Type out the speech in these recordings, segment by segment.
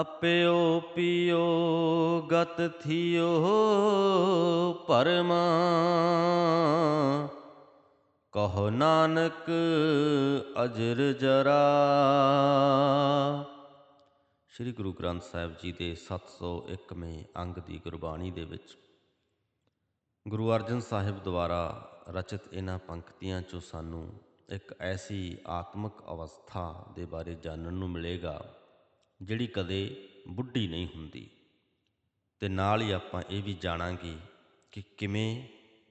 ਅਪਿਓ ਪਿਓ, ਗਤ ਥਿਓ ਪਰਮਾ। ਕਹੋ ਨਾਨਕ ਅਜਰ ਜਰਾ। ਸ੍ਰੀ ਗੁਰੂ ਗ੍ਰੰਥ ਸਾਹਿਬ ਜੀ ਦੇ 701ਵੇਂ ਅੰਗ ਦੀ ਗੁਰਬਾਣੀ ਦੇ ਵਿੱਚ ਗੁਰੂ ਅਰਜਨ ਸਾਹਿਬ ਦੁਆਰਾ ਰਚਿਤ ਇਹਨਾਂ ਪੰਕਤੀਆਂ ਚੋਂ ਸਾਨੂੰ ਇੱਕ ਐਸੀ ਆਤਮਿਕ ਅਵਸਥਾ ਦੇ ਬਾਰੇ ਜਾਣਨ ਨੂੰ ਮਿਲੇਗਾ ਜਿਹੜੀ ਕਦੇ ਬੁੱਢੀ ਨਹੀਂ ਹੁੰਦੀ। ਤੇ ਨਾਲ ਹੀ ਆਪਾਂ ਇਹ ਵੀ ਜਾਣਾਂਗੇ ਕਿ ਕਿਵੇਂ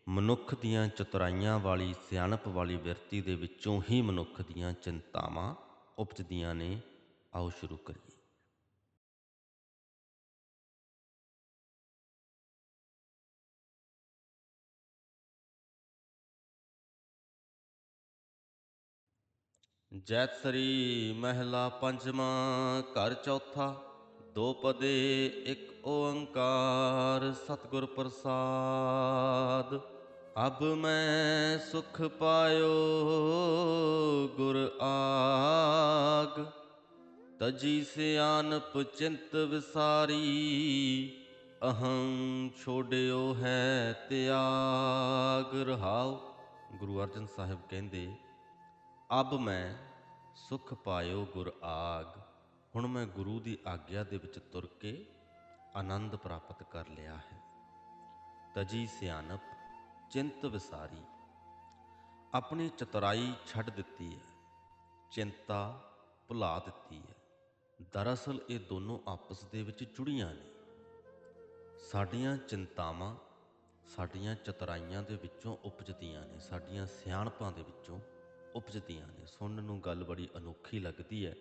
ਮਨੁੱਖ ਦੀਆਂ ਚਤੁਰਾਈਆਂ ਵਾਲੀ, ਸਿਆਣਪ ਵਾਲੀ ਵਿਰਤੀ ਦੇ ਵਿੱਚੋਂ ਹੀ ਮਨੁੱਖ ਦੀਆਂ ਚਿੰਤਾਵਾਂ ਉਪਜਦੀਆਂ ਨੇ। ਆਓ ਸ਼ੁਰੂ ਕਰੀਏ। ਜੈਤਸਰੀ ਮਹਿਲਾ ਪੰਜਵਾਂ, ਘਰ ਚੌਥਾ, ਦੋ ਪਦੇ, ਇੱਕ ਓੰਕਾਰ, ਸਤਿਗੁਰ ਪ੍ਰਸਾਦ। ਅਬ ਮੈਂ ਸੁਖ ਪਾਇਓ ਗੁਰ ਆਗ, ਤਜੀ ਸਿਆਨਪ ਚਿੰਤ ਵਿਸਾਰੀ, ਅਹੰ ਛੋੜਿਓ ਹੈ ਤਿਆਗ। ਰਹਾਉ ਗੁਰੂ ਅਰਜਨ ਸਾਹਿਬ ਕਹਿੰਦੇ ਅਬ ਮੈਂ ਸੁਖ ਪਾਇਓ ਗੁਰ ਆਗ, ਹੁਣ ਮੈਂ ਗੁਰੂ ਦੀ ਆਗਿਆ ਦੇ ਵਿੱਚ ਤੁਰ ਕੇ ਆਨੰਦ ਪ੍ਰਾਪਤ ਕਰ ਲਿਆ ਹੈ। ਤਜੀ ਸਿਆਣਪ, ਚਿੰਤ ਵਿਸਾਰੀ, ਆਪਣੀ ਚਤੁਰਾਈ ਛੱਡ ਦਿੱਤੀ ਹੈ, ਚਿੰਤਾ ਭੁਲਾ ਦਿੱਤੀ ਹੈ। ਦਰਅਸਲ ਇਹ ਦੋਨੋਂ ਆਪਸ ਦੇ ਵਿੱਚ ਜੁੜੀਆਂ ਨੇ। ਸਾਡੀਆਂ ਚਿੰਤਾਵਾਂ ਸਾਡੀਆਂ ਚਤੁਰਾਈਆਂ ਦੇ ਵਿੱਚੋਂ ਉਪਜਦੀਆਂ ਨੇ, ਸਾਡੀਆਂ ਸਿਆਣਪਾਂ ਦੇ ਵਿੱਚੋਂ। ਉਪਜਦੀਆਂ ਨੇ, ਸੁਣਨ ਨੂੰ ਗੱਲ ਬੜੀ ਅਨੋਖੀ ਲੱਗਦੀ ਹੈ।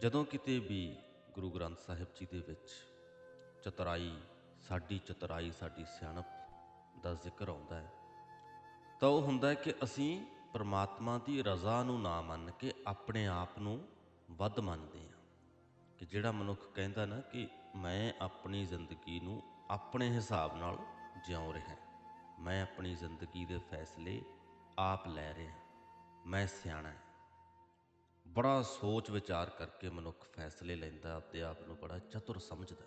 ਜਦੋਂ ਕਿਤੇ ਵੀ ਗੁਰੂ ਗ੍ਰੰਥ ਸਾਹਿਬ ਜੀ ਦੇ ਵਿੱਚ ਚਤੁਰਾਈ, ਸਾਡੀ ਚਤੁਰਾਈ, ਸਾਡੀ ਸਿਆਣਪ ਦਾ ਜ਼ਿਕਰ ਆਉਂਦਾ ਹੈ, ਤਾਂ ਉਹ ਹੁੰਦਾ ਹੈ ਕਿ ਅਸੀਂ ਪਰਮਾਤਮਾ ਦੀ ਰਜ਼ਾ ਨੂੰ ਨਾ ਮੰਨ ਕੇ ਆਪਣੇ ਆਪ ਨੂੰ ਵੱਧ ਮੰਨਦੇ ਹਾਂ। ਕਿ ਜਿਹੜਾ ਮਨੁੱਖ ਕਹਿੰਦਾ ਨਾ ਕਿ ਮੈਂ ਆਪਣੀ ਜ਼ਿੰਦਗੀ ਨੂੰ ਆਪਣੇ ਹਿਸਾਬ ਨਾਲ ਜਿਉਂ ਰਿਹਾ, ਮੈਂ ਆਪਣੀ ਜ਼ਿੰਦਗੀ ਦੇ ਫੈਸਲੇ ਆਪ ਲੈ ਰਿਹਾ। ਮੈਂ ਸਿਆਣਾ ਬੜਾ ਸੋਚ ਵਿਚਾਰ ਕਰਕੇ ਮਨੁੱਖ ਫੈਸਲੇ ਲੈਂਦਾ ਆਪਣੇ ਆਪ ਨੂੰ ਬੜਾ ਚਤੁਰ ਸਮਝਦਾ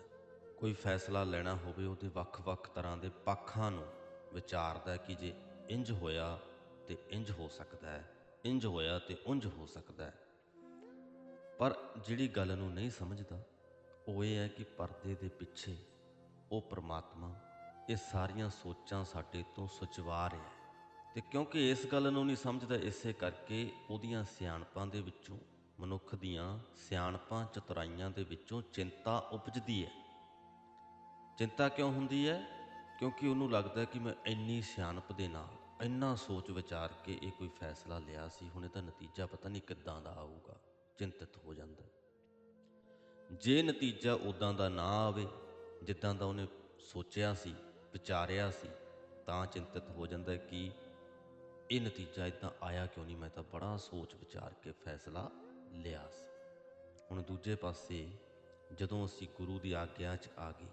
ਕੋਈ ਫੈਸਲਾ ਲੈਣਾ ਹੋਵੇ, ਉਹਦੇ ਵੱਖ-ਵੱਖ ਤਰ੍ਹਾਂ ਦੇ ਪੱਖਾਂ ਨੂੰ ਵਿਚਾਰਦਾ ਕਿ ਜੇ ਇੰਜ ਹੋਇਆ ਤੇ ਇੰਜ ਹੋ ਸਕਦਾ ਹੈ ਇੰਜ ਹੋਇਆ ਤੇ ਉਂਝ ਹੋ ਸਕਦਾ ਹੈ। ਪਰ ਜਿਹੜੀ ਗੱਲ ਨੂੰ ਨਹੀਂ ਸਮਝਦਾ, ਉਹ ਇਹ ਹੈ ਕਿ ਪਰਦੇ ਦੇ ਪਿੱਛੇ ਉਹ ਪ੍ਰਮਾਤਮਾ ਇਹ ਸਾਰੀਆਂ ਸੋਚਾਂ ਸਾਡੇ ਤੋਂ ਸੁਚਵਾ ਰਿਹਾ ਹੈ। ਤੇ ਕਿਉਂਕਿ ਇਸ ਗੱਲ ਨੂੰ ਨਹੀਂ ਸਮਝਦਾ, ਇਸੇ ਕਰਕੇ ਉਹਦੀਆਂ ਸਿਆਣਪਾਂ ਦੇ ਵਿੱਚੋਂ, ਮਨੁੱਖ ਦੀਆਂ ਸਿਆਣਪਾਂ ਚਤੁਰਾਈਆਂ ਦੇ ਵਿੱਚੋਂ ਚਿੰਤਾ ਉਪਜਦੀ ਹੈ। ਚਿੰਤਾ ਕਿਉਂ ਹੁੰਦੀ ਹੈ? ਕਿਉਂਕਿ ਉਹਨੂੰ ਲੱਗਦਾ ਕਿ ਮੈਂ ਇੰਨੀ ਸਿਆਣਪ ਦੇ ਨਾਲ, ਇੰਨਾ ਸੋਚ ਵਿਚਾਰ ਕੇ ਇਹ ਕੋਈ ਫੈਸਲਾ ਲਿਆ ਸੀ, ਹੁਣ ਇਹਦਾ ਨਤੀਜਾ ਪਤਾ ਨਹੀਂ ਕਿੱਦਾਂ ਦਾ ਆਊਗਾ, ਚਿੰਤਤ ਹੋ ਜਾਂਦਾ ਜੇ ਨਤੀਜਾ ਉਦਾਂ ਦਾ ਨਾ ਆਵੇ, ਜਿੱਦਾਂ ਦਾ ਉਹਨੇ ਸੋਚਿਆ ਸੀ, ਵਿਚਾਰਿਆ ਸੀ, ਤਾਂ ਚਿੰਤਤ ਹੋ ਜਾਂਦਾ ਕਿ ਇਹ ਨਤੀਜਾ ਇਦਾਂ ਆਇਆ ਕਿਉਂ ਨਹੀਂ? ਮੈਂ ਤਾਂ ਬੜਾ ਸੋਚ ਵਿਚਾਰ ਕੇ ਫੈਸਲਾ ਲਿਆ ਸੀ। ਹੁਣ ਦੂਜੇ ਪਾਸੇ ਜਦੋਂ ਅਸੀਂ ਗੁਰੂ ਦੀ ਆਗਿਆ 'ਚ ਆ ਗਏ,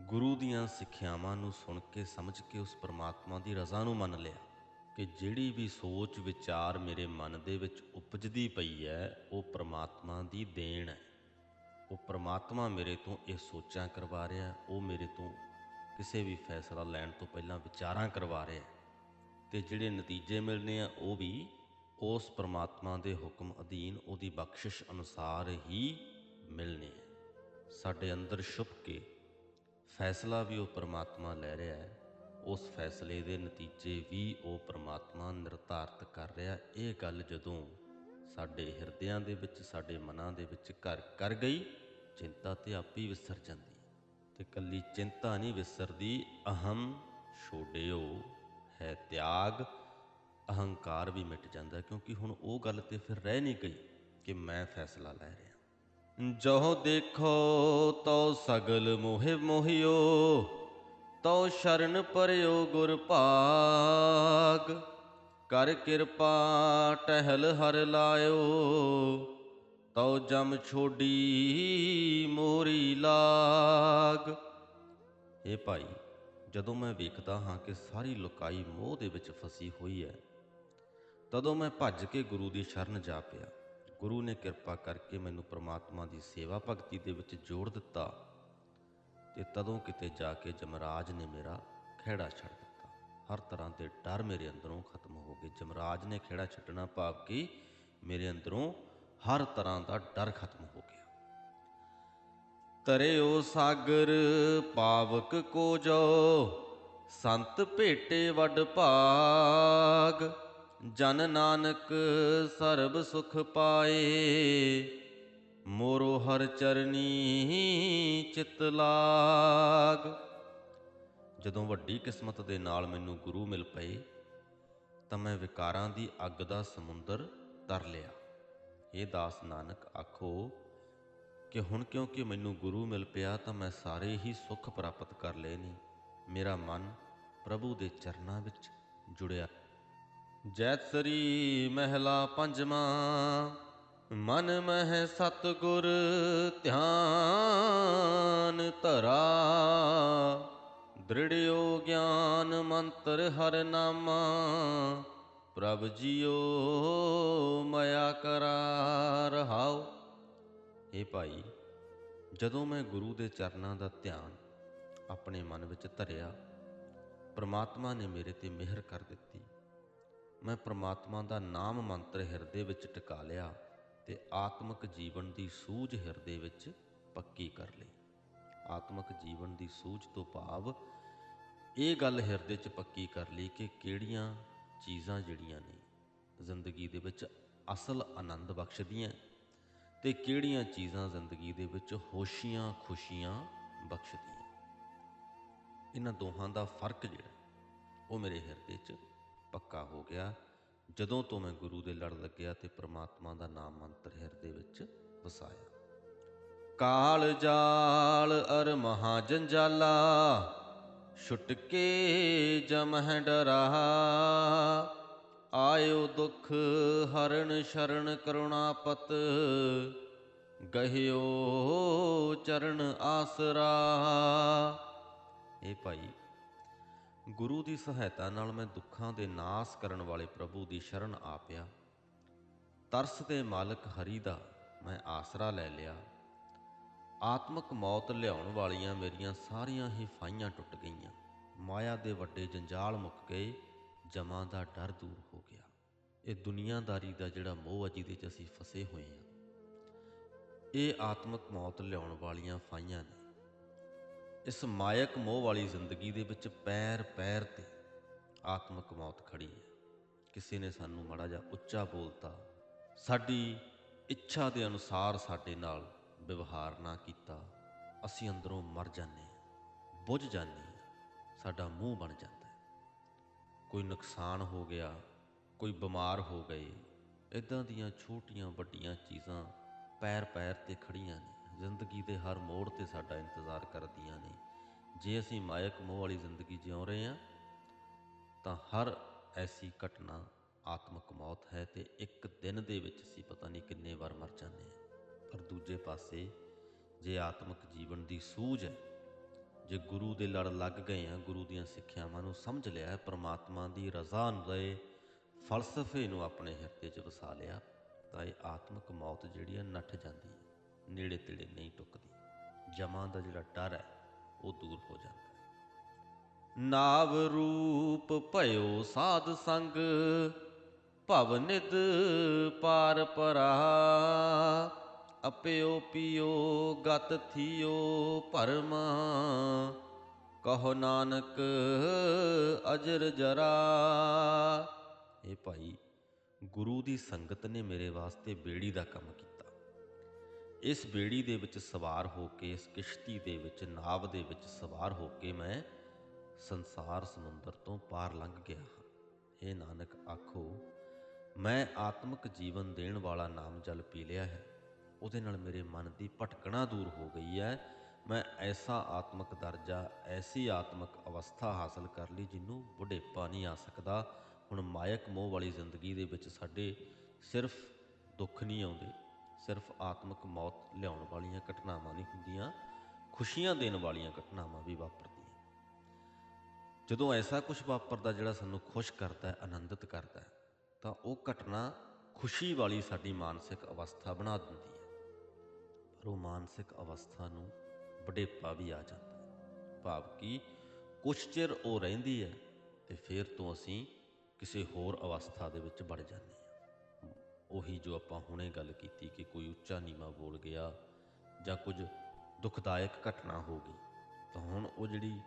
ਗੁਰੂ ਦੀਆਂ ਸਿੱਖਿਆਵਾਂ ਨੂੰ ਸੁਣ ਕੇ, ਸਮਝ ਕੇ ਉਸ ਪਰਮਾਤਮਾ ਦੀ ਰਜ਼ਾ ਨੂੰ ਮੰਨ ਲਿਆ ਕਿ ਜਿਹੜੀ ਵੀ ਸੋਚ ਵਿਚਾਰ ਮੇਰੇ ਮਨ ਦੇ ਵਿੱਚ ਉਪਜਦੀ ਪਈ ਹੈ, ਉਹ ਪਰਮਾਤਮਾ ਦੀ ਦੇਣ ਹੈ। ਉਹ ਪਰਮਾਤਮਾ ਮੇਰੇ ਤੋਂ ਇਹ ਸੋਚਾਂ ਕਰਵਾ ਰਿਹਾ, ਉਹ ਮੇਰੇ ਤੋਂ ਕਿਸੇ ਵੀ ਫੈਸਲਾ ਲੈਣ ਤੋਂ ਪਹਿਲਾਂ ਵਿਚਾਰਾਂ ਕਰਵਾ ਰਿਹਾ। ਤੇ ਜਿਹੜੇ ਨਤੀਜੇ ਮਿਲਨੇ ਆ, ਉਹ ਵੀ ਉਸ ਪਰਮਾਤਮਾ ਦੇ ਹੁਕਮ ਅਧੀਨ ਉਹਦੀ ਬਖਸ਼ਿਸ਼ ਅਨੁਸਾਰ ਹੀ ਮਿਲਨੇ ਆ। ਸਾਡੇ ਅੰਦਰ ਛੁਪ ਕੇ ਫੈਸਲਾ ਵੀ ਉਹ ਪਰਮਾਤਮਾ ਲੈ ਰਿਹਾ ਹੈ, ਉਸ ਫੈਸਲੇ ਦੇ ਨਤੀਜੇ ਵੀ ਉਹ ਪਰਮਾਤਮਾ ਨਿਰਧਾਰਤ ਕਰ ਰਿਹਾ। ਇਹ ਗੱਲ ਜਦੋਂ ਸਾਡੇ ਹਿਰਦਿਆਂ ਦੇ ਵਿੱਚ, ਸਾਡੇ ਮਨਾਂ ਦੇ ਵਿੱਚ ਘਰ ਕਰ ਗਈ, ਚਿੰਤਾ ਤੇ ਆਪੇ ਵਿਸਰ ਜਾਂਦੀ ਤੇ ਕੱਲੀ ਚਿੰਤਾ ਨਹੀਂ ਵਿਸਰਦੀ, ਅਹੰ ਛੋੜਿਓ ਹੈ ਤਿਆਗ, ਅਹੰਕਾਰ ਵੀ ਮਿਟ ਜਾਂਦਾ ਕਿਉਂਕਿ ਹੁਣ ਉਹ ਗੱਲ ਤੇ ਫਿਰ ਰਹਿ ਨਹੀਂ ਗਈ ਕਿ ਮੈਂ ਫੈਸਲਾ ਲੈ ਰਿਹਾ। ਜੋ ਦੇਖੋ ਤੋ ਸਗਲ ਮੋਹਿ ਮੋਹਿਓ ਤੋ ਸ਼ਰਨ ਪਰਿਓ ਗੁਰ ਭਾਗ। ਕਰ ਕਿਰਪਾ ਟਹਿਲ ਹਰ ਲਾਇਓ, ਤਉ ਜਮ ਛੋਡੀ ਮੋਰੀ ਲਾਗ। ਇਹ ਭਾਈ ਜਦੋਂ ਮੈਂ ਵੇਖਦਾ ਹਾਂ ਕਿ ਸਾਰੀ ਲੋਕਾਈ ਮੋਹ ਦੇ ਵਿੱਚ ਫਸੀ ਹੋਈ ਹੈ, ਤਦੋਂ ਮੈਂ ਭੱਜ ਕੇ ਗੁਰੂ ਦੀ ਸ਼ਰਨ ਜਾ ਪਿਆ। ਗੁਰੂ ਨੇ ਕਿਰਪਾ ਕਰਕੇ ਮੈਨੂੰ ਪ੍ਰਮਾਤਮਾ ਦੀ ਸੇਵਾ ਭਗਤੀ ਦੇ ਵਿੱਚ ਜੋੜ ਦਿੱਤਾ ਤੇ ਤਦੋਂ ਕਿਤੇ ਜਾ ਕੇ ਜਮਰਾਜ ਨੇ ਮੇਰਾ ਖਿਹੜਾ ਛੱਡ ਦਿੱਤਾ। ਹਰ ਤਰ੍ਹਾਂ ਦੇ ਡਰ ਮੇਰੇ ਅੰਦਰੋਂ ਖਤਮ ਹੋ ਗਏ। ਜਮਰਾਜ ਨੇ ਖਿਹੜਾ ਛੱਡਣਾ ਭਾਵ ਕਿ ਮੇਰੇ ਅੰਦਰੋਂ ਹਰ ਤਰ੍ਹਾਂ ਦਾ ਡਰ ਖਤਮ ਹੋ ਗਿਆ। ਤਰਿਓ ਸਾਗਰ, ਪਾਵਕ ਕੋ ਜੋ, ਸੰਤ ਭੇਟੇ ਵੱਡ ਭਾਗ। ਜਨ ਨਾਨਕ ਸਰਬ ਸੁਖ ਪਾਏ, ਮੋਰੋ ਹਰ ਚਰਨੀ ਚਿਤ ਲਾਗ। ਜਦੋਂ ਵੱਡੀ ਕਿਸਮਤ ਦੇ ਨਾਲ ਮੈਨੂੰ ਗੁਰੂ ਮਿਲ ਪਏ, ਤਾਂ ਮੈਂ ਵਿਕਾਰਾਂ ਦੀ ਅੱਗ ਦਾ ਸਮੁੰਦਰ ਤਰ ਲਿਆ। ਇਹ ਦਾਸ ਨਾਨਕ, ਆਖੋ ਕਿ ਹੁਣ ਕਿਉਂਕਿ ਮੈਨੂੰ ਗੁਰੂ ਮਿਲ ਪਿਆ ਤਾਂ ਮੈਂ ਸਾਰੇ ਹੀ ਸੁੱਖ ਪ੍ਰਾਪਤ ਕਰ ਲਏ ਨੇ। ਮੇਰਾ ਮਨ ਪ੍ਰਭੂ ਦੇ ਚਰਨਾਂ ਵਿੱਚ ਜੁੜਿਆ। ਜੈਤਸਰੀ ਮਹਿਲਾ ਪੰਜਵਾਂ, ਮਨ ਮਹਿ ਸਤਗੁਰ ਧਿਆਨ ਧਰਾ। ਦ੍ਰਿੜਿਓ ਗਿਆਨ ਮੰਤਰ ਹਰ ਨਾਮਾ, ਪ੍ਰਭ ਜੀਓ ਮਇਆ ਕਰਾ। ਇਹ ਭਾਈ, ਜਦੋਂ ਮੈਂ ਗੁਰੂ ਦੇ ਚਰਨਾਂ ਦਾ ਧਿਆਨ ਆਪਣੇ ਮਨ ਵਿੱਚ ਧਰਿਆ, ਪ੍ਰਮਾਤਮਾ ਨੇ ਮੇਰੇ ਤੇ ਮਿਹਰ ਕਰ ਦਿੱਤੀ। ਮੈਂ ਪ੍ਰਮਾਤਮਾ ਦਾ ਨਾਮ ਮੰਤਰ ਹਿਰਦੇ ਵਿੱਚ ਟਿਕਾ ਲਿਆ ਤੇ ਆਤਮਿਕ ਜੀਵਨ ਦੀ ਸੂਝ ਹਿਰਦੇ ਵਿੱਚ ਪੱਕੀ ਕਰ ਲਈ। ਆਤਮਿਕ ਜੀਵਨ ਦੀ ਸੂਝ ਤੋਂ ਭਾਵ ਇਹ ਗੱਲ ਹਿਰਦੇ 'ਚ ਪੱਕੀ ਕਰ ਲਈ ਕਿ ਕਿਹੜੀਆਂ ਚੀਜ਼ਾਂ ਜਿਹੜੀਆਂ ਨੇ ਜ਼ਿੰਦਗੀ ਦੇ ਵਿੱਚ ਅਸਲ ਆਨੰਦ ਬਖਸ਼ਦੀਆਂ ਤੇ ਕਿਹੜੀਆਂ ਚੀਜ਼ਾਂ ਜ਼ਿੰਦਗੀ ਦੇ ਵਿੱਚ ਹੋਸ਼ੀਆਂ ਖੁਸ਼ੀਆਂ ਬਖਸ਼ਦੀਆਂ? ਇਹਨਾਂ ਦੋਹਾਂ ਦਾ ਫ਼ਰਕ ਜਿਹੜਾ, ਉਹ ਮੇਰੇ ਹਿਰਦੇ 'ਚ ਪੱਕਾ ਹੋ ਗਿਆ। ਜਦੋਂ ਤੋਂ ਮੈਂ ਗੁਰੂ ਦੇ ਲੜ ਲੱਗਿਆ ਤੇ ਪ੍ਰਮਾਤਮਾ ਦਾ ਨਾਮ ਮੰਤਰ ਹਿਰਦੇ ਵਿੱਚ ਵਸਾਇਆ। ਕਾਲ ਜਾਲ ਅਰ ਮਹਾ ਜੰਜਾਲਾ, ਛੁਟਕੇ ਜਮਹ ਡਰਾ। ਆਇਓ ਦੁਖ ਹਰਨ ਸ਼ਰਨ ਕਰੁਣਾਪਤ, ਗਹਿਓ ਚਰਨ ਆਸਰਾ। ਇਹ ਭਾਈ, ਗੁਰੂ ਦੀ ਸਹਾਇਤਾ ਨਾਲ ਮੈਂ ਦੁੱਖਾਂ ਦੇ ਨਾਸ ਕਰਨ ਵਾਲੇ ਪ੍ਰਭੂ ਦੀ ਸ਼ਰਨ ਆ ਪਿਆ ਤਰਸ ਦੇ ਮਾਲਕ ਹਰੀ ਦਾ ਮੈਂ ਆਸਰਾ ਲੈ ਲਿਆ। ਆਤਮਕ ਮੌਤ ਲਿਆਉਣ ਵਾਲੀਆਂ ਮੇਰੀਆਂ ਸਾਰੀਆਂ ਹੀ ਫਾਈਆਂ ਟੁੱਟ ਗਈਆਂ। ਮਾਇਆ ਦੇ ਵੱਡੇ ਜੰਜਾਲ ਮੁੱਕ ਗਏ। ਜਮਾਂ ਦਾ ਡਰ ਦੂਰ ਹੋ ਗਿਆ। ਇਹ ਦੁਨੀਆਦਾਰੀ ਦਾ ਜਿਹੜਾ ਮੋਹ ਹੈ ਜਿਹਦੇ 'ਚ ਅਸੀਂ ਫਸੇ ਹੋਏ ਹਾਂ ਇਹ ਆਤਮਕ ਮੌਤ ਲਿਆਉਣ ਵਾਲੀਆਂ ਫਾਈਆਂ ਨੇ। ਇਸ ਮਾਇਕ ਮੋਹ ਵਾਲੀ ਜ਼ਿੰਦਗੀ ਦੇ ਵਿੱਚ ਪੈਰ ਪੈਰ ਤੇ ਆਤਮਕ ਮੌਤ ਖੜੀ ਹੈ। ਕਿਸੇ ਨੇ ਸਾਨੂੰ ਮਾੜਾ ਜਿਹਾ ਉੱਚਾ ਬੋਲਤਾ, ਸਾਡੀ ਇੱਛਾ ਦੇ ਅਨੁਸਾਰ ਸਾਡੇ ਨਾਲ ਵਿਵਹਾਰ ਨਾ ਕੀਤਾ, ਅਸੀਂ ਅੰਦਰੋਂ ਮਰ ਜਾਂਦੇ ਹਾਂ, ਬੁੱਝ ਜਾਂਦੇ ਹਾਂ, ਸਾਡਾ ਮੂੰਹ ਬਣ ਜਾਂਦਾ। ਕੋਈ ਨੁਕਸਾਨ ਹੋ ਗਿਆ, ਕੋਈ ਬਿਮਾਰ ਹੋ ਗਏ ਇਦਾਂ ਦੀਆਂ ਛੋਟੀਆਂ ਵੱਡੀਆਂ ਚੀਜ਼ਾਂ ਪੈਰ ਪੈਰ ਤੇ ਖੜੀਆਂ ਨੇ, ਜ਼ਿੰਦਗੀ ਦੇ ਹਰ ਮੋੜ ਤੇ ਸਾਡਾ ਇੰਤਜ਼ਾਰ ਕਰਦੀਆਂ ਨੇ। ਜੇ ਅਸੀਂ ਮਾਇਕ ਮੋਹ ਵਾਲੀ ਜ਼ਿੰਦਗੀ ਜਿਉ ਰਹੇ ਹਾਂ, ਤਾਂ ਹਰ ਐਸੀ ਘਟਨਾ ਆਤਮਕ ਮੌਤ ਹੈ ਤੇ ਇੱਕ ਦਿਨ ਦੇ ਵਿੱਚ ਅਸੀਂ ਪਤਾ ਨਹੀਂ ਕਿੰਨੇ ਵਾਰ ਮਰ ਜਾਂਦੇ ਹਾਂ। ਪਰ ਦੂਜੇ ਪਾਸੇ ਜੇ ਆਤਮਕ ਜੀਵਨ ਦੀ ਸੂਝ ਹੈ ਜੇ ਗੁਰੂ ਦੇ ਲੜ ਲੱਗ ਗਏ ਆ, ਗੁਰੂ ਦੀਆਂ ਸਿੱਖਿਆਵਾਂ ਨੂੰ ਸਮਝ ਲਿਆ ਹੈ ਪ੍ਰਮਾਤਮਾ ਦੀ ਰਜ਼ਾ ਦੇ ਫਲਸਫੇ ਨੂੰ ਆਪਣੇ ਹਿਰਦੇ 'ਚ ਵਸਾ ਲਿਆ, ਤਾਂ ਇਹ ਆਤਮਿਕ ਮੌਤ ਜਿਹੜੀ ਆ ਨੱਠ ਜਾਂਦੀ ਹੈ ਨੇੜੇ ਤੇੜੇ ਨਹੀਂ ਟੁੱਕਦੀ। ਜਮਾਂ ਦਾ ਜਿਹੜਾ ਡਰ ਹੈ, ਉਹ ਦੂਰ ਹੋ ਜਾਂਦਾ ਹੈ। ਨਾਵ ਰੂਪ ਭਇਓ ਸਾਧ ਸੰਗ, ਭਵ ਨਿਦ ਪਾਰ ਪਰਾ। ਅਪਿਓ ਪਿਓ, ਗਤ ਥਿਓ ਭਰਮਾ। ਕਹੋ ਨਾਨਕ, ਅਜਰ ਜਰਾ। ਇਹ ਭਾਈ, ਗੁਰੂ ਦੀ ਸੰਗਤ ਨੇ ਮੇਰੇ ਵਾਸਤੇ ਬੇੜੀ ਦਾ ਕੰਮ ਕੀਤਾ। ਇਸ ਬੇੜੀ ਦੇ ਵਿੱਚ ਸਵਾਰ ਹੋ ਕੇ, ਇਸ ਕਿਸ਼ਤੀ ਦੇ ਵਿੱਚ, ਨਾਵ ਦੇ ਵਿੱਚ ਸਵਾਰ ਹੋ ਕੇ ਮੈਂ ਸੰਸਾਰ ਸਮੁੰਦਰ ਤੋਂ ਪਾਰ ਲੰਘ ਗਿਆ ਹਾਂ। ਇਹ ਨਾਨਕ, ਆਖੋ, ਮੈਂ ਆਤਮਿਕ ਜੀਵਨ ਦੇਣ ਵਾਲਾ ਨਾਮ ਜਲ ਪੀ ਲਿਆ ਹੈ। ਉਹਦੇ ਨਾਲ ਮੇਰੇ ਮਨ ਦੀ ਭਟਕਣਾ ਦੂਰ ਹੋ ਗਈ ਹੈ। ਮੈਂ ਐਸਾ ਆਤਮਿਕ ਦਰਜਾ, ਐਸੀ ਆਤਮਿਕ ਅਵਸਥਾ ਹਾਸਲ ਕਰ ਲਈ ਜਿਹਨੂੰ ਬੁਢੇਪਾ ਨਹੀਂ ਆ ਸਕਦਾ। ਹੁਣ ਮਾਇਕ ਮੋਹ ਵਾਲੀ ਜ਼ਿੰਦਗੀ ਦੇ ਵਿੱਚ ਸਾਡੇ ਸਿਰਫ ਦੁੱਖ ਨਹੀਂ ਆਉਂਦੇ, ਸਿਰਫ ਆਤਮਿਕ ਮੌਤ ਲਿਆਉਣ ਵਾਲੀਆਂ ਘਟਨਾਵਾਂ ਨਹੀਂ ਹੁੰਦੀਆਂ, ਖੁਸ਼ੀਆਂ ਦੇਣ ਵਾਲੀਆਂ ਘਟਨਾਵਾਂ ਵੀ ਵਾਪਰਦੀਆਂ। ਜਦੋਂ ਐਸਾ ਕੁਝ ਵਾਪਰਦਾ ਜਿਹੜਾ ਸਾਨੂੰ ਖੁਸ਼ ਕਰਦਾ ਹੈ ਆਨੰਦਿਤ ਕਰਦਾ ਹੈ ਤਾਂ ਉਹ ਘਟਨਾ ਖੁਸ਼ੀ ਵਾਲੀ ਸਾਡੀ ਮਾਨਸਿਕ ਅਵਸਥਾ ਬਣਾ ਦਿੰਦੀ ਹੈ। ਪਰ ਮਾਨਸਿਕ ਅਵਸਥਾ ਨੂੰ ਬੁਢੇਪਾ ਵੀ ਆ ਜਾਂਦਾ ਹੈ। ਭਾਵ ਕਿ ਕੁਛ ਚਿਰ ਉਹ ਰਹਿੰਦੀ ਹੈ ਤੇ ਫਿਰ ਤੋਂ ਅਸੀਂ ਕਿਸੇ ਹੋਰ ਅਵਸਥਾ ਦੇ ਵਿੱਚ ਵੜ ਜਾਂਦੇ ਹਾਂ। ਉਹੀ ਜੋ ਆਪਾਂ ਹੁਣੇ ਗੱਲ ਕੀਤੀ ਕਿ ਕੋਈ ਉੱਚਾ ਨੀਵਾ ਬੋਲ ਗਿਆ ਜਾਂ ਕੁਝ ਦੁਖਦਾਇਕ ਘਟਨਾ ਹੋ ਗਈ, ਤਾਂ ਹੁਣ ਉਹ ਜਿਹੜੀ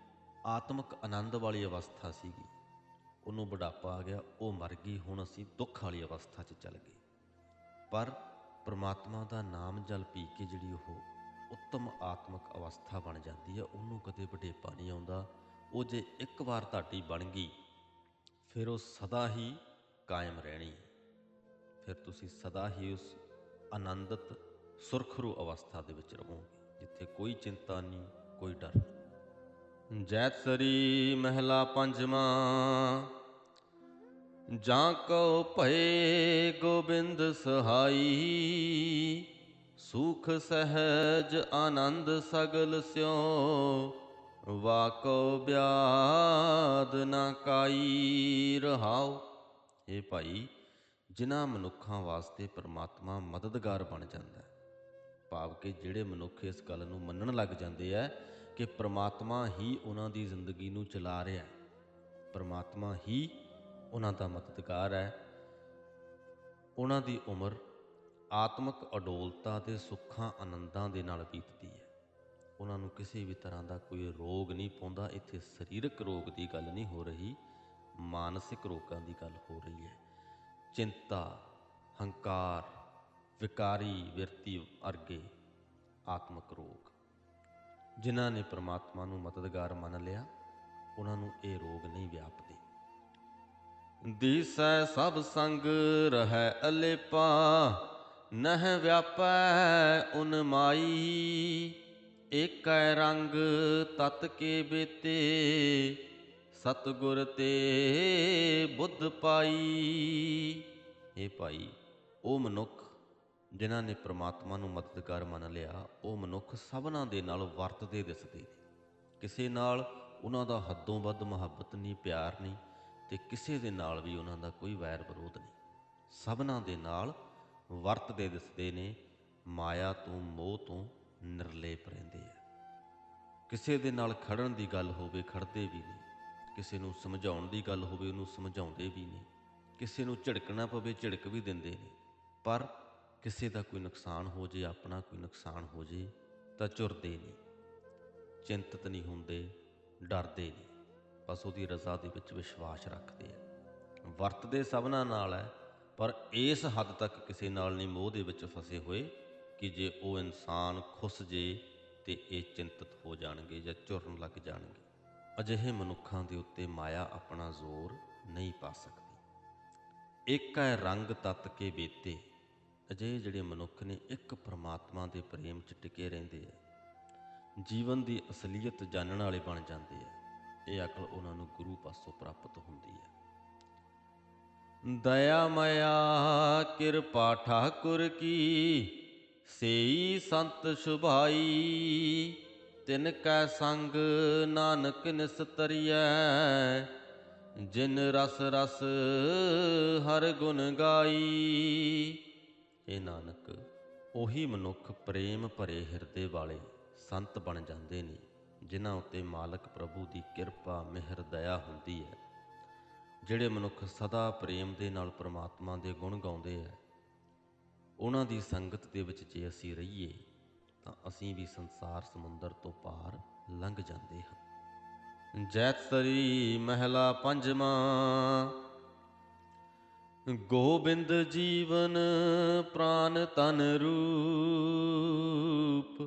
ਆਤਮਿਕ ਆਨੰਦ ਵਾਲੀ ਅਵਸਥਾ ਸੀਗੀ, ਉਹਨੂੰ ਬੁਢਾਪਾ ਆ ਗਿਆ, ਉਹ ਮਰ ਗਈ, ਹੁਣ ਅਸੀਂ ਦੁੱਖ ਵਾਲੀ ਅਵਸਥਾ 'ਚ ਚੱਲ ਗਏ। ਪਰ ਪਰਮਾਤਮਾ ਦਾ ਨਾਮ ਜਲ ਪੀ ਕੇ ਜਿਹੜੀ ਉਹ ਉੱਤਮ ਆਤਮਿਕ ਅਵਸਥਾ ਬਣ ਜਾਂਦੀ ਹੈ, ਉਹਨੂੰ ਕਦੇ ਵਡੇਪਾ ਨਹੀਂ ਆਉਂਦਾ। ਉਹ ਜੇ ਇੱਕ ਵਾਰ ਤੁਹਾਡੀ ਬਣ ਗਈ, ਫਿਰ ਉਹ ਸਦਾ ਹੀ ਕਾਇਮ ਰਹਿਣੀ ਫਿਰ ਤੁਸੀਂ ਸਦਾ ਹੀ ਉਸ ਆਨੰਦਤ, ਸੁਰਖਰੂ ਅਵਸਥਾ ਦੇ ਵਿੱਚ ਰਹੋਗੇ, ਜਿੱਥੇ ਕੋਈ ਚਿੰਤਾ ਨਹੀਂ, ਕੋਈ ਡਰ ਨਹੀਂ। ਜੈਤ ਸਰੀ ਮਹਿਲਾ ਪੰਜਵਾਂ ਜਾਂ ਕੋ ਭਏ ਗੋਬਿੰਦ ਸਹਾਈ, ਸੁਖ ਸਹਿਜ ਆਨੰਦ ਸਗਲ ਸਿਓ ਵਾਕੋ ਬਿਆਦ ਨਾ ਕਾਈ ਰਹਾਉ। ਇਹ ਭਾਈ, ਜਿਨ੍ਹਾਂ ਮਨੁੱਖਾਂ ਵਾਸਤੇ ਪਰਮਾਤਮਾ ਮਦਦਗਾਰ ਬਣ ਜਾਂਦਾ ਹੈ, ਭਾਵ ਕਿ ਜਿਹੜੇ ਮਨੁੱਖ ਇਸ ਗੱਲ ਨੂੰ ਮੰਨਣ ਲੱਗ ਜਾਂਦੇ ਆ ਕਿ ਪਰਮਾਤਮਾ ਹੀ ਉਹਨਾਂ ਦੀ ਜ਼ਿੰਦਗੀ ਨੂੰ ਚਲਾ ਰਿਹਾ ਹੈ। ਪ੍ਰਮਾਤਮਾ ਹੀ ਉਹਨਾਂ ਦਾ ਮਦਦਗਾਰ ਹੈ। ਉਹਨਾਂ ਦੀ ਉਮਰ ਆਤਮਿਕ ਅਡੋਲਤਾ ਤੇ ਸੁੱਖਾਂ ਆਨੰਦਾਂ ਦੇ ਨਾਲ ਬੀਤਦੀ ਹੈ। ਉਹਨਾਂ ਨੂੰ ਕਿਸੇ ਵੀ ਤਰ੍ਹਾਂ ਦਾ ਕੋਈ ਰੋਗ ਨਹੀਂ ਪਾਉਂਦਾ। ਇੱਥੇ ਸਰੀਰਕ ਰੋਗ ਦੀ ਗੱਲ ਨਹੀਂ ਹੋ ਰਹੀ, ਮਾਨਸਿਕ ਰੋਗਾਂ ਦੀ ਗੱਲ ਹੋ ਰਹੀ ਹੈ। ਚਿੰਤਾ, ਹੰਕਾਰ, ਵਿਕਾਰੀ ਵਿਰਤੀ ਅਰਗੇ ਆਤਮਿਕ ਰੋਗ। ਜਿਨ੍ਹਾਂ ਨੇ ਪ੍ਰਮਾਤਮਾ ਨੂੰ ਮਦਦਗਾਰ ਮੰਨ ਲਿਆ, ਉਹਨਾਂ ਨੂੰ ਇਹ ਰੋਗ ਨਹੀਂ ਵਿਆਪਦੇ। ਦੀਸੈ ਸਭ ਸੰਗ ਰਹਿ ਅਲੇਪਾ, ਨਹਿ ਵਿਆਪੈ ਉਨ ਮਾਈ। ਏਕੈ ਰੰਗ ਤਤ ਕੇ ਬੇਤੇ, ਸਤਗੁਰ ਤੇ ਬੁੱਧ ਪਾਈ। ਇਹ ਭਾਈ, ਉਹ ਮਨੁੱਖ ਜਿਨ੍ਹਾਂ ਨੇ ਪ੍ਰਮਾਤਮਾ ਨੂੰ ਮਦਦਗਾਰ ਮੰਨ ਲਿਆ, ਉਹ ਮਨੁੱਖ ਸਭਨਾਂ ਦੇ ਨਾਲ ਵਰਤਦੇ ਦਿਸਦੇ ਨੇ। ਕਿਸੇ ਨਾਲ ਉਹਨਾਂ ਦਾ ਹੱਦੋਂ ਵੱਧ ਮੁਹੱਬਤ ਨਹੀਂ, ਪਿਆਰ ਨਹੀਂ ਤੇ ਕਿਸੇ ਦੇ ਨਾਲ ਵੀ ਉਹਨਾਂ ਦਾ ਕੋਈ ਵੈਰ ਵਿਰੋਧ ਨਹੀਂ। ਸਭਨਾਂ ਦੇ ਨਾਲ ਵਰਤਦੇ ਦਿਸਦੇ ਨੇ, ਮਾਇਆ ਤੋਂ ਮੋਹ ਤੋਂ ਨਿਰਲੇਪ ਰਹਿੰਦੇ ਆ। ਕਿਸੇ ਦੇ ਨਾਲ ਖੜਨ ਦੀ ਗੱਲ ਹੋਵੇ, ਖੜਦੇ ਵੀ ਨੇ ਕਿਸੇ ਨੂੰ ਸਮਝਾਉਣ ਦੀ ਗੱਲ ਹੋਵੇ, ਉਹਨੂੰ ਸਮਝਾਉਂਦੇ ਵੀ ਨੇ ਕਿਸੇ ਨੂੰ ਝਿੜਕਣਾ ਪਵੇ, ਝਿੜਕ ਵੀ ਦਿੰਦੇ ਨੇ। ਪਰ ਕਿਸੇ ਦਾ ਕੋਈ ਨੁਕਸਾਨ ਹੋ ਜੇ, ਆਪਣਾ ਕੋਈ ਨੁਕਸਾਨ ਹੋ ਜੇ, ਤਾਂ ਝੁਰਦੇ ਨਹੀਂ। ਚਿੰਤਤ ਨਹੀਂ ਹੁੰਦੇ, ਡਰਦੇ ਨਹੀਂ। ਬਸ ਉਹਦੀ ਰਜ਼ਾ ਦੇ ਵਿੱਚ ਵਿਸ਼ਵਾਸ ਰੱਖਦੇ ਆ ਵਰਤਦੇ ਸਭਨਾਂ ਨਾਲ ਹੈ, ਪਰ ਇਸ ਹੱਦ ਤੱਕ ਕਿਸੇ ਨਾਲ ਨਹੀਂ ਮੋਹ ਦੇ ਵਿੱਚ ਫਸੇ ਹੋਏ ਕਿ ਜੇ ਉਹ ਇਨਸਾਨ ਖੁੱਸ ਜੇ ਤੇ ਇਹ ਚਿੰਤਤ ਹੋ ਜਾਣਗੇ ਜਾਂ ਝੁਰਨ ਲੱਗ ਜਾਣਗੇ। ਅਜਿਹੇ ਮਨੁੱਖਾਂ ਦੇ ਉੱਤੇ ਮਾਇਆ ਆਪਣਾ ਜ਼ੋਰ ਨਹੀਂ ਪਾ ਸਕਦੀ। ਇੱਕ ਹੈ ਰੰਗ ਤਤ ਕੇ ਬੇਤੇ। ਅਜਿਹੇ ਜਿਹੜੇ ਮਨੁੱਖ ਨੇ ਇੱਕ ਪ੍ਰਮਾਤਮਾ ਦੇ ਪ੍ਰੇਮ 'ਚ ਟਿਕੇ ਰਹਿੰਦੇ ਆ। ਜੀਵਨ ਦੀ ਅਸਲੀਅਤ ਜਾਣਨ ਵਾਲੇ ਬਣ ਜਾਂਦੇ ਆ। ਇਹ ਅਕਲ ਉਹਨਾਂ ਨੂੰ ਗੁਰੂ ਪਾਸੋਂ ਪ੍ਰਾਪਤ ਹੁੰਦੀ ਹੈ। ਦਇਆ ਮਇਆ, ਕਿਰਪਾ ਠਾਕੁਰ ਕੀ, ਸੇਈ ਸੰਤ ਸੁਭਾਈ, ਤਿਨ ਕੈ ਸੰਗ ਨਾਨਕ ਨਿਸਤਰੀਐ, ਜਿਨ ਰਸ ਰਸ ਹਰ ਗੁਣ ਗਾਈ। ਇਹ ਨਾਨਕ, ਉਹੀ ਮਨੁੱਖ ਪ੍ਰੇਮ ਭਰੇ ਹਿਰਦੇ ਵਾਲੇ ਸੰਤ ਬਣ ਜਾਂਦੇ ਨੇ। ਜਿਨ੍ਹਾਂ ਉੱਤੇ ਮਾਲਕ ਪ੍ਰਭੂ ਦੀ ਕਿਰਪਾ, ਮਿਹਰ, ਦਇਆ ਹੁੰਦੀ ਹੈ, ਜਿਹੜੇ ਮਨੁੱਖ ਸਦਾ ਪ੍ਰੇਮ ਦੇ ਨਾਲ ਪ੍ਰਮਾਤਮਾ ਦੇ ਗੁਣ ਗਾਉਂਦੇ ਆ ਉਹਨਾਂ ਦੀ ਸੰਗਤ ਦੇ ਵਿੱਚ ਜੇ ਅਸੀਂ ਰਹੀਏ, ਤਾਂ ਅਸੀਂ ਵੀ ਸੰਸਾਰ ਸਮੁੰਦਰ ਤੋਂ ਪਾਰ ਲੰਘ ਜਾਂਦੇ ਹਾਂ। ਜੈਤ ਸਰੀ ਮਹਿਲਾ ਪੰਜਵਾਂ, ਗੋਬਿੰਦ ਜੀਵਨ ਪ੍ਰਾਨ ਤਨ ਰੂਪ।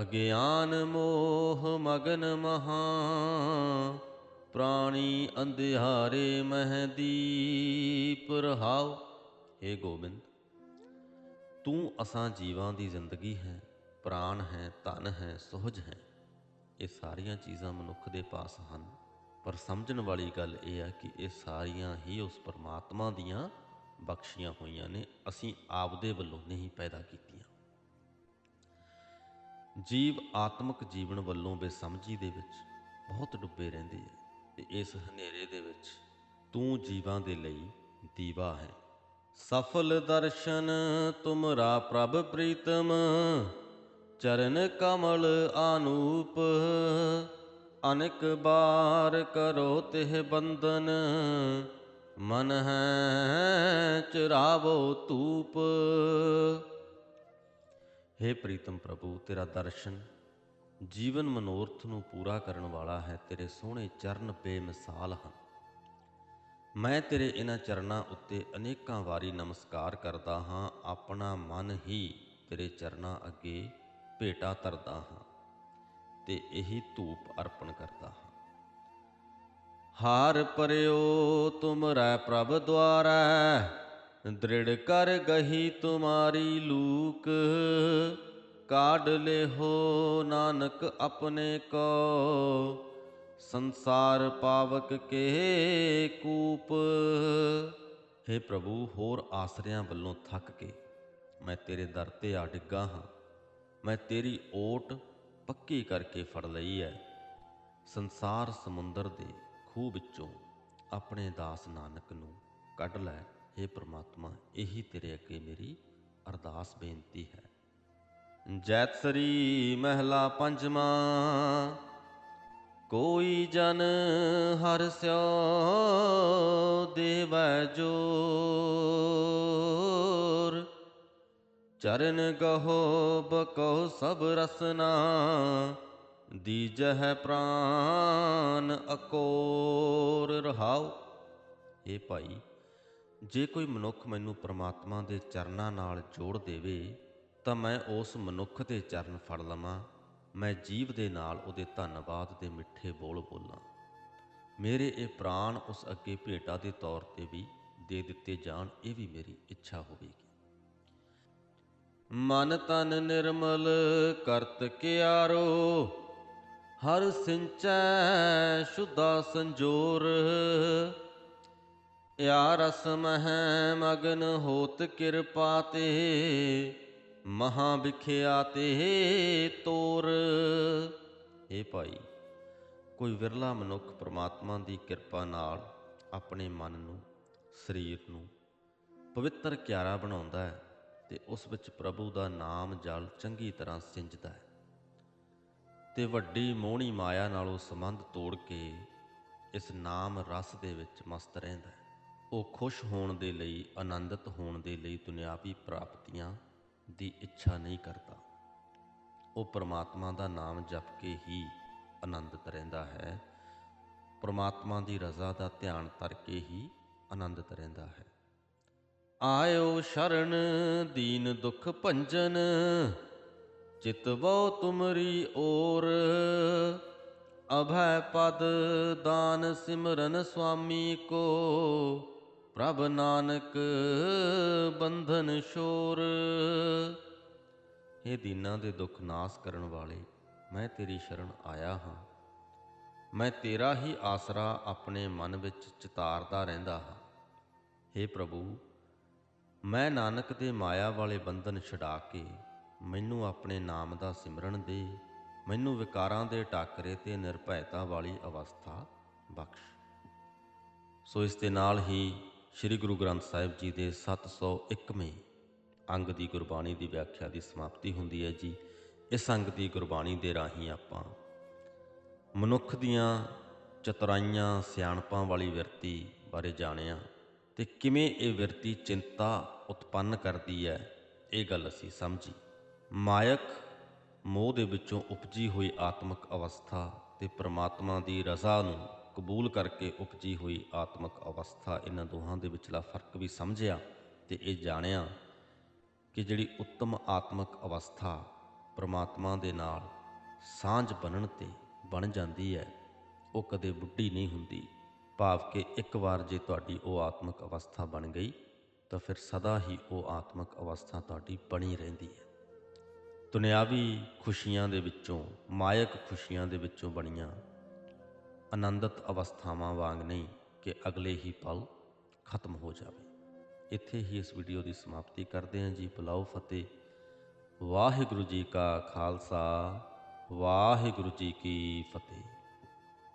ਅਗਿਆਨ ਮੋਹ ਮਗਨ ਮਹਾ ਪ੍ਰਾਣੀ ਅੰਧਿਆਰੇ ਮਹਿ ਦੀਪ ਰਹਾਉ। ਏ ਗੋਬਿੰਦ, ਤੂੰ ਅਸਾਂ ਜੀਵਾਂ ਦੀ ਜ਼ਿੰਦਗੀ ਹੈ, ਪ੍ਰਾਣ ਹੈ, ਧਨ ਹੈ, ਸੁਹਜ ਹੈ। ਇਹ ਸਾਰੀਆਂ ਚੀਜ਼ਾਂ ਮਨੁੱਖ ਦੇ ਪਾਸ ਹਨ। ਪਰ ਸਮਝਣ ਵਾਲੀ ਗੱਲ ਇਹ ਹੈ ਕਿ ਇਹ ਸਾਰੀਆਂ ਹੀ ਉਸ ਪਰਮਾਤਮਾ ਦੀਆਂ ਬਖਸ਼ੀਆਂ ਹੋਈਆਂ ਨੇ। ਅਸੀਂ ਆਪਦੇ ਵੱਲੋਂ ਨਹੀਂ ਪੈਦਾ ਕੀਤੀਆਂ। ਜੀਵ ਆਤਮਿਕ ਜੀਵਨ ਵੱਲੋਂ ਬੇਸਮਝੀ ਦੇ ਵਿੱਚ ਬਹੁਤ ਡੁੱਬੇ ਰਹਿੰਦੇ ਆ ਤੇ ਇਸ ਹਨੇਰੇ ਦੇ ਵਿੱਚ ਤੂੰ ਜੀਵਾਂ ਦੇ ਲਈ ਦੀਵਾ ਹੈ। ਸਫਲ ਦਰਸ਼ਨ ਤੁਮਰਾ ਪ੍ਰਭ ਪ੍ਰੀਤਮ, ਚਰਨ ਕਮਲ ਆਨੂਪ, ਅਨੇਕ ਬਾਰ ਕਰੋ ਤਿਹ ਬੰਧਨ, ਮਨ ਹੈ ਚਰਾਵੋ ਧੂਪ। हे ਪ੍ਰੀਤਮ ਪ੍ਰਭੂ, ਤੇਰਾ ਦਰਸ਼ਨ ਜੀਵਨ ਮਨੋਰਥ ਨੂੰ ਪੂਰਾ ਕਰਨ ਵਾਲਾ ਹੈ, ਤੇਰੇ ਸੋਹਣੇ ਚਰਨ ਬੇਮਿਸਾਲ ਹਨ। ਮੈਂ ਤੇਰੇ ਇਹਨਾਂ ਚਰਨਾਂ ਉੱਤੇ ਅਨੇਕਾਂ ਵਾਰੀ ਨਮਸਕਾਰ ਕਰਦਾ ਹਾਂ, ਆਪਣਾ ਮਨ ਹੀ ਤੇਰੇ ਚਰਨਾਂ ਅੱਗੇ ਭੇਟਾ ਧਰਦਾ ਹਾਂ ਤੇ ਇਹੀ ਧੂਪ ਅਰਪਣ ਕਰਦਾ ਹਾਂ। ਹਾਰ ਪਰਿਓ ਤੁਮਰੈ ਪ੍ਰਭ ਦੁਆਰਾ ਦ੍ਰਿੜ ਕਰ ਗਹੀ ਤੁਮਾਰੀ ਲੂਕ, ਕਾਢ ਲਿਹੋ ਨਾਨਕ ਆਪਣੇ ਕੋ। ਸੰਸਾਰ ਪਾਵਕ ਕੇ ਕੂਪ हे ਪ੍ਰਭੂ, ਹੋਰ ਆਸਰਿਆਂ ਵੱਲੋਂ ਥੱਕ ਕੇ ਮੈਂ ਤੇਰੇ ਦਰ ਤੇ ਆ ਡਿੱਗਾ ਹਾਂ। ਮੈਂ ਤੇਰੀ ਓਟ ਪੱਕੀ ਕਰਕੇ ਫੜ ਲਈ ਹੈ ਸੰਸਾਰ ਸਮੁੰਦਰ ਦੇ ਖੂਹ ਵਿੱਚੋਂ ਆਪਣੇ ਦਾਸ ਨਾਨਕ ਨੂੰ ਕੱਢ ਲੈ। हे ਪ੍ਰਮਾਤਮਾ, ਇਹੀ ਤੇਰੇ ਅੱਗੇ ਮੇਰੀ ਅਰਦਾਸ ਬੇਨਤੀ ਹੈ। ਜੈਤ ਸ੍ਰੀ ਮਹਿਲਾ ਪੰਜਵਾਂ, ਕੋਈ ਜਨ ਹਰ ਸਿਓ ਦੇਵੈ ਜੋਰ। ਚਰਨ ਗਹੋ ਬਕੋ ਸਭ ਰਸਨਾ, ਦੀਜਹਿ ਪ੍ਰਾਨ ਅਕੋਰ ਰਹਾਉ। ਇਹ ਭਾਈ ਜੇ ਕੋਈ ਮਨੁੱਖ ਮੈਨੂੰ ਪ੍ਰਮਾਤਮਾ ਦੇ ਚਰਨਾਂ ਨਾਲ ਜੋੜ ਦੇਵੇ, ਤਾਂ ਮੈਂ ਉਸ ਮਨੁੱਖ ਦੇ ਚਰਨ ਫੜ ਲਵਾਂ। ਮੈਂ ਜੀਵ ਦੇ ਨਾਲ ਉਹਦੇ ਧੰਨਵਾਦ ਦੇ ਮਿੱਠੇ ਬੋਲ ਬੋਲਾਂ। ਮੇਰੇ ਇਹ ਪ੍ਰਾਣ ਉਸ ਅੱਗੇ ਭੇਟਾ ਦੇ ਤੌਰ ਤੇ ਵੀ ਦੇ ਦਿੱਤੇ ਜਾਣ, ਇਹ ਵੀ ਮੇਰੀ ਇੱਛਾ ਹੋਵੇਗੀ। ਮਨ ਤਨ ਨਿਰਮਲ ਕਰਤ ਕਿਆਰੋ, ਹਰ ਸਿੰਚੈ ਸ਼ੁਦਾ ਸੰਜੋਰ। ਯਾ ਰਸ ਮਹਿ ਮਗਨ ਹੋਤ ਕਿਰਪਾ ਤੇ, ਮਹਾ ਵਿਖਿਆ ਤੇ ਤੋਰ। ਇਹ ਭਾਈ, ਕੋਈ ਵਿਰਲਾ ਮਨੁੱਖ ਪ੍ਰਮਾਤਮਾ ਦੀ ਕਿਰਪਾ ਨਾਲ ਆਪਣੇ ਮਨ ਨੂੰ, ਸਰੀਰ ਨੂੰ ਪਵਿੱਤਰ ਕਿਆਰਾ ਬਣਾਉਂਦਾ ਹੈ ਤੇ ਉਸ ਵਿੱਚ ਪ੍ਰਭੂ ਦਾ ਨਾਮ ਜਲ ਚੰਗੀ ਤਰ੍ਹਾਂ ਸਿੰਜਦਾ ਹੈ ਤੇ ਵੱਡੀ ਮੋਹਣੀ ਮਾਇਆ ਨਾਲੋਂ ਸੰਬੰਧ ਤੋੜ ਕੇ ਇਸ ਨਾਮ ਰਸ ਦੇ ਵਿੱਚ ਮਸਤ ਰਹਿੰਦਾ ਹੈ। ਉਹ ਖੁਸ਼ ਹੋਣ ਦੇ ਲਈ, ਆਨੰਦਿਤ ਹੋਣ ਦੇ ਲਈ ਦੁਨਿਆਵੀ ਪ੍ਰਾਪਤੀਆਂ ਦੀ ਇੱਛਾ ਨਹੀਂ ਕਰਦਾ। ਉਹ ਪਰਮਾਤਮਾ ਦਾ ਨਾਮ ਜਪ ਕੇ ਹੀ ਆਨੰਦਿਤ ਰਹਿੰਦਾ ਹੈ। ਪਰਮਾਤਮਾ ਦੀ ਰਜ਼ਾ ਦਾ ਧਿਆਨ ਧਰ ਕੇ ਹੀ ਆਨੰਦਿਤ ਰਹਿੰਦਾ ਹੈ। ਆਇਓ ਸ਼ਰਨ ਦੀਨ ਦੁਖ ਭੰਜਨ, ਚਿਤ ਬਹੁ ਤੁਮਰੀ ਓਰ। ਅਭੈ ਪਦ ਦਾਨ ਸਿਮਰਨ ਸੁਆਮੀ ਕੋ ਪ੍ਰਭ ਨਾਨਕ ਬੰਧਨ ਸ਼ੋਰ। ਇਹ ਦੀਨਾਂ ਦੇ ਦੁੱਖ ਨਾਸ ਕਰਨ ਵਾਲੇ ਮੈਂ ਤੇਰੀ ਸ਼ਰਨ ਆਇਆ ਹਾਂ। ਮੈਂ ਤੇਰਾ ਹੀ ਆਸਰਾ ਆਪਣੇ ਮਨ ਵਿੱਚ ਚਿਤਾਰਦਾ ਰਹਿੰਦਾ ਹਾਂ। हे ਪ੍ਰਭੂ, ਮੈਂ ਨਾਨਕ ਦੇ ਮਾਇਆ ਵਾਲੇ ਬੰਧਨ ਛਡਾ ਕੇ ਮੈਨੂੰ ਆਪਣੇ ਨਾਮ ਦਾ ਸਿਮਰਨ ਦੇ, ਮੈਨੂੰ ਵਿਕਾਰਾਂ ਦੇ ਟਾਕਰੇ ਤੇ ਨਿਰਭੈਤਾ ਵਾਲੀ ਅਵਸਥਾ ਬਖਸ਼। ਸੋ ਇਸ ਦੇ ਨਾਲ ਹੀ ਸ੍ਰੀ ਗੁਰੂ ਗ੍ਰੰਥ ਸਾਹਿਬ ਜੀ ਦੇ 701ਵੇਂ ਅੰਗ ਦੀ ਗੁਰਬਾਣੀ ਦੀ ਵਿਆਖਿਆ ਦੀ ਸਮਾਪਤੀ ਹੁੰਦੀ ਹੈ ਜੀ। ਇਸ ਅੰਗ ਦੀ ਗੁਰਬਾਣੀ ਦੇ ਰਾਹੀਂ ਆਪਾਂ ਮਨੁੱਖ ਦੀਆਂ ਚਤਰਾਈਆਂ, ਸਿਆਣਪਾਂ ਵਾਲੀ ਵਿਰਤੀ ਬਾਰੇ ਜਾਣਿਆ ਤੇ ਕਿਵੇਂ ਇਹ ਵਿਰਤੀ ਚਿੰਤਾ ਉਤਪੰਨ ਕਰਦੀ ਹੈ, ਇਹ ਗੱਲ ਅਸੀਂ ਸਮਝੀ। ਮਾਇਕ ਮੋਹ ਦੇ ਵਿੱਚੋਂ ਉਪਜੀ ਹੋਈ ਆਤਮਿਕ ਅਵਸਥਾ ਤੇ ਪ੍ਰਮਾਤਮਾ ਦੀ ਰਜ਼ਾ ਨੂੰ ਕਬੂਲ ਕਰਕੇ ਉਪਜੀ ਹੋਈ ਆਤਮਿਕ ਅਵਸਥਾ ਇਹਨਾਂ ਦੋਹਾਂ ਦੇ ਵਿਚਲਾ ਫ਼ਰਕ ਵੀ ਸਮਝਿਆ ਤੇ ਇਹ ਜਾਣਿਆ ਕਿ ਜਿਹੜੀ ਉੱਤਮ ਆਤਮਿਕ ਅਵਸਥਾ ਪ੍ਰਮਾਤਮਾ ਦੇ ਨਾਲ ਸਾਂਝ ਬਣਨ ਤੇ ਬਣ ਜਾਂਦੀ ਹੈ, ਉਹ ਕਦੇ ਬੁੱਢੀ ਨਹੀਂ ਹੁੰਦੀ। ਭਾਵ ਕਿ ਇੱਕ ਵਾਰ ਜੇ ਤੁਹਾਡੀ ਉਹ ਆਤਮਿਕ ਅਵਸਥਾ ਬਣ ਗਈ, ਤਾਂ ਫਿਰ ਸਦਾ ਹੀ ਉਹ ਆਤਮਿਕ ਅਵਸਥਾ ਤੁਹਾਡੀ ਬਣੀ ਰਹਿੰਦੀ ਹੈ। ਦੁਨਿਆਵੀ ਖੁਸ਼ੀਆਂ ਦੇ ਵਿੱਚੋਂ, ਮਾਇਕ ਖੁਸ਼ੀਆਂ ਦੇ ਵਿੱਚੋਂ ਬਣੀਆਂ ਆਨੰਦਿਤ ਅਵਸਥਾਵਾਂ ਵਾਂਗ ਨਹੀਂ ਕਿ ਅਗਲੇ ਹੀ ਪਲ ਖਤਮ ਹੋ ਜਾਵੇ। ਇੱਥੇ ਹੀ ਇਸ ਵੀਡੀਓ ਦੀ ਸਮਾਪਤੀ ਕਰਦੇ ਹਾਂ ਜੀ। ਬੁਲਾਓ ਫਤਿਹ। ਵਾਹਿਗੁਰੂ ਜੀ ਕਾ ਖਾਲਸਾ, ਵਾਹਿਗੁਰੂ ਜੀ ਕੀ ਫਤਿਹ।